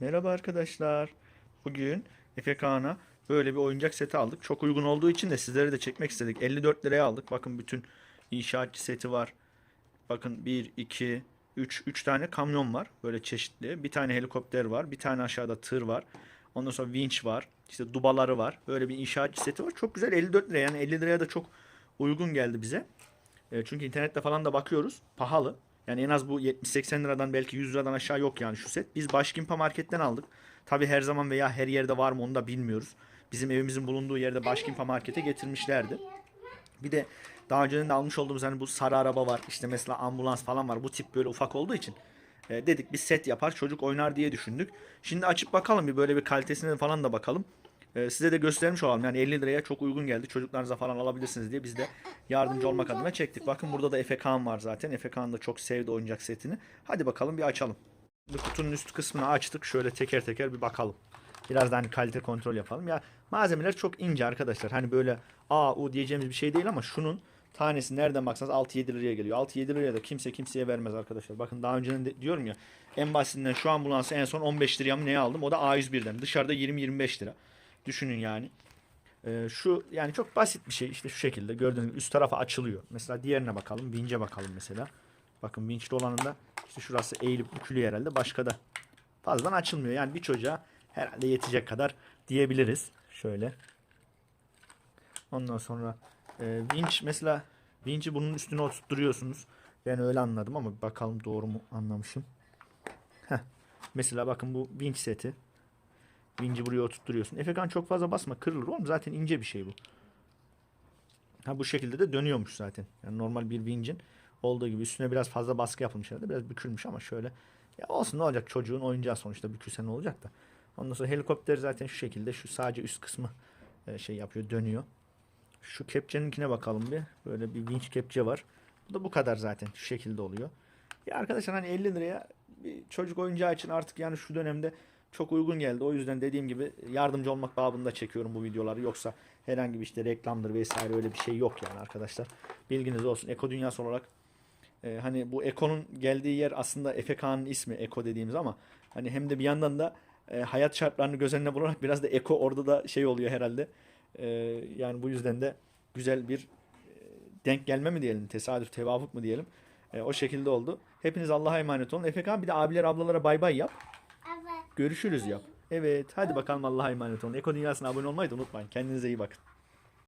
Merhaba arkadaşlar. Bugün Efe Kağan'a böyle bir oyuncak seti aldık. Çok uygun olduğu için de sizlere de çekmek istedik. 54 liraya aldık. Bakın bütün inşaatçı seti var. Bakın 1, 2, 3, 3 tane kamyon var. Böyle çeşitli. Bir tane helikopter var. Bir tane aşağıda tır var. Ondan sonra vinç var. İşte dubaları var. Böyle bir inşaatçı seti var. Çok güzel 54 liraya. Yani 50 liraya da çok uygun geldi bize. E, çünkü internette falan da bakıyoruz. Pahalı. Yani en az bu 70-80 liradan belki 100 liradan aşağı yok yani şu set. Biz Başkimpa marketten aldık. Tabi her zaman veya her yerde var mı onu da bilmiyoruz. Bizim evimizin bulunduğu yerde Başkimpa markete getirmişlerdi. Bir de daha önceden de almış olduğumuz hani bu sarı araba var. İşte mesela ambulans falan var. Bu tip böyle ufak olduğu için e, dedik bir set yapar çocuk oynar diye düşündük. Şimdi açıp bakalım bir böyle bir kalitesine falan da bakalım. E, size de göstermiş olalım. Yani 50 liraya çok uygun geldi. Çocuklarınıza falan alabilirsiniz diye biz de yardımcı olmak adına çektik. Bakın burada da Efe Kağan var zaten. Efe Kağan da çok sevdi oyuncak setini. Hadi bakalım bir açalım. Bir kutunun üst kısmını açtık. Şöyle teker teker bir bakalım. Biraz da hani kalite kontrol yapalım. Ya malzemeler çok ince arkadaşlar. Hani böyle A, U diyeceğimiz bir şey değil ama şunun tanesi nereden baksanız 6-7 liraya geliyor. 6-7 liraya da kimse kimseye vermez arkadaşlar. Bakın daha önceden de diyorum ya en basitinden şu ambulansı en son 15 liraya mı neye aldım? O da A101'den. Dışarıda 20-25 lira. Düşünün yani. Ee, şu yani çok basit bir şey işte şu şekilde gördüğünüz gibi üst tarafa açılıyor. Mesela diğerine bakalım. Vinç'e bakalım mesela. Bakın vinçli olanında işte şurası eğilip bükülüyor herhalde. Başka da fazladan açılmıyor. Yani bir çocuğa herhalde yetecek kadar diyebiliriz. Şöyle. Ondan sonra e, vinç mesela vinci bunun üstüne oturtturuyorsunuz. Ben öyle anladım ama bakalım doğru mu anlamışım. Heh. Mesela bakın bu vinç seti. Vinci buraya oturtturuyorsun. Efekan çok fazla basma kırılır oğlum. Zaten ince bir şey bu. Ha bu şekilde de dönüyormuş zaten. Yani normal bir vincin olduğu gibi üstüne biraz fazla baskı yapılmış herhalde. Biraz bükülmüş ama şöyle. Ya olsun ne olacak çocuğun oyuncağı sonuçta bükülse ne olacak da. Ondan sonra helikopter zaten şu şekilde şu sadece üst kısmı e, şey yapıyor dönüyor. Şu kepçeninkine bakalım bir. Böyle bir vinç kepçe var. Bu da bu kadar zaten. Şu şekilde oluyor. Ya arkadaşlar hani 50 liraya bir çocuk oyuncağı için artık yani şu dönemde çok uygun geldi. O yüzden dediğim gibi yardımcı olmak babında çekiyorum bu videoları. Yoksa herhangi bir işte reklamdır vesaire öyle bir şey yok yani arkadaşlar. Bilginiz olsun. Eko dünyası olarak e, hani bu Eko'nun geldiği yer aslında Efe Kağan'ın ismi Eko dediğimiz ama hani hem de bir yandan da e, hayat şartlarını göz önüne bularak biraz da Eko orada da şey oluyor herhalde. E, yani bu yüzden de güzel bir e, denk gelme mi diyelim, tesadüf, tevafuk mu diyelim. E, o şekilde oldu. Hepiniz Allah'a emanet olun. Kağan bir de abiler ablalara bay bay yap. Görüşürüz yap. Evet hadi bakalım Allah'a emanet olun. Eko Dünyası'na abone olmayı da unutmayın. Kendinize iyi bakın.